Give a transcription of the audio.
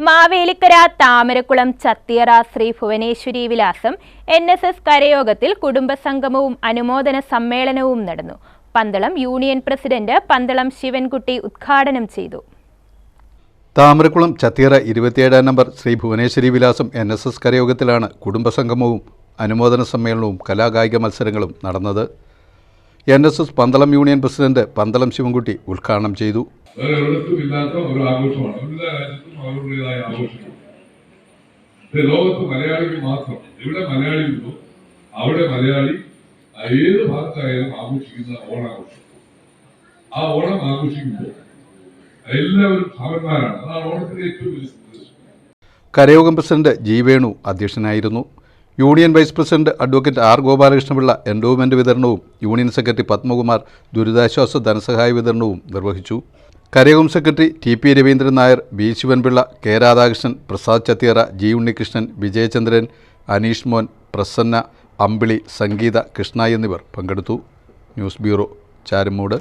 Mavelikkara Thamarakulam Chathiyara Sree Bhuvaneswari Vilasam N S S കരയോഗത്തിൽ കുടുംബസംഗമവും അനുമോദന സമ്മേളനവും നടന്നു. പന്തളം യൂണിയൻ പ്രസിഡന്റ് പന്തളം ശിവൻകുട്ടി ഉദ്ഘാടനം ചെയ്തു. താമരക്കുളം ചത്തിയറ ഇരുപത്തിയേഴാം number Sree Bhuvaneswari Vilasam N S S കരയോഗത്തിലാണ് കുടുംബസംഗമവും അനുമോദന സമ്മേളനവും കലാകായിക മത്സരങ്ങളും നടന്നത്. N S S Pandalam union president Pandalam Sivankutty ഉദ്ഘാടനം ചെയ്തു. ലോകത്ത് മലയാളിക്ക് മാത്രം ഇവിടെ ഉണ്ടോ അവിടെ മലയാളി ഏത് ഭാഗത്തായാലും ആഘോഷിക്കുന്ന ഓണാഘോഷം. ആ ഓണം ആഘോഷിക്കുമ്പോൾ എല്ലാവരും ഭാവന്മാരാണ്. അതാണ് ഓണത്തിന്റെ ഏറ്റവും വലിയ സന്ദേശം. കരയോഗം പ്രസിഡന്റ് ജി വേണു അധ്യക്ഷനായിരുന്നു. Union vice president advocate R Gopalakrishnapillai endowment വിതരണവും യൂണിയൻ സെക്രട്ടറി പത്മകുമാർ ദുരിതാശ്വാസ ധനസഹായ വിതരണവും നിർവഹിച്ചു. കരയോഗം secretary T P Raveendran Nair B Sivanpillai K Radhakrishnan Prasad Chathiyara G Unnikrishnan Vijayachandran Aneesh Mon Prasanna Ambili Sangeetha Krishna എന്നിവർ പങ്കെടുത്തു. News bureau Charummood.